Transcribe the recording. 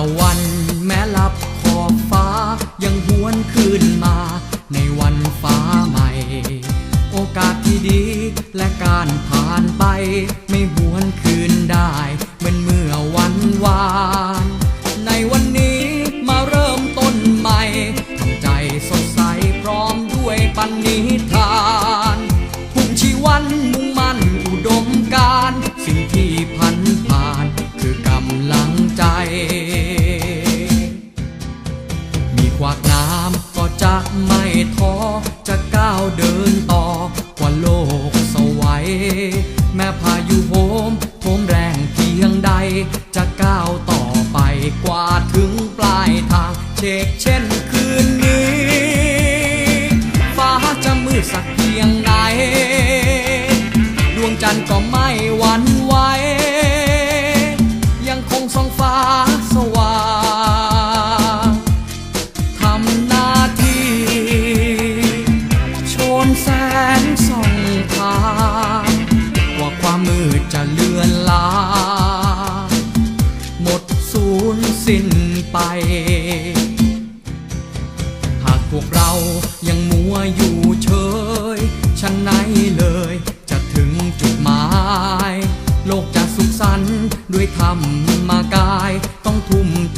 ะวันแม้หลับขอบฟ้ายังหวนคืนมา ในวันฟ้าใหม่ โอกาสที่ดีและการผ่านไป ไม่หวนคืนได้เหมือนเมื่อวันวานในวันนี้มาเริ่มต้นใหม่ทำใจสดใสพร้อมด้วยปันนิทานทุ่งชีวันมุ่งมั่นอุดมการสิ่งที่ากน้ำก็จะไม่ท้อจะก้าวเดินต่อกว่าโลกสวัยแม้พายุโหมโหมแรงเพียงใด จะก้าวต่อไปกว่าถึงปลายทางเช็ค นแสงส่องทางกว่าความมืดจะเลือนลางหมดสูญสิ้นไป หากพวกเรายังมัวอยู่เฉยฉันไหนเลยจะถึงจุดหมาย โลกจะสุขสันต์ด้วยธรรมกายต้องทุ่มใจ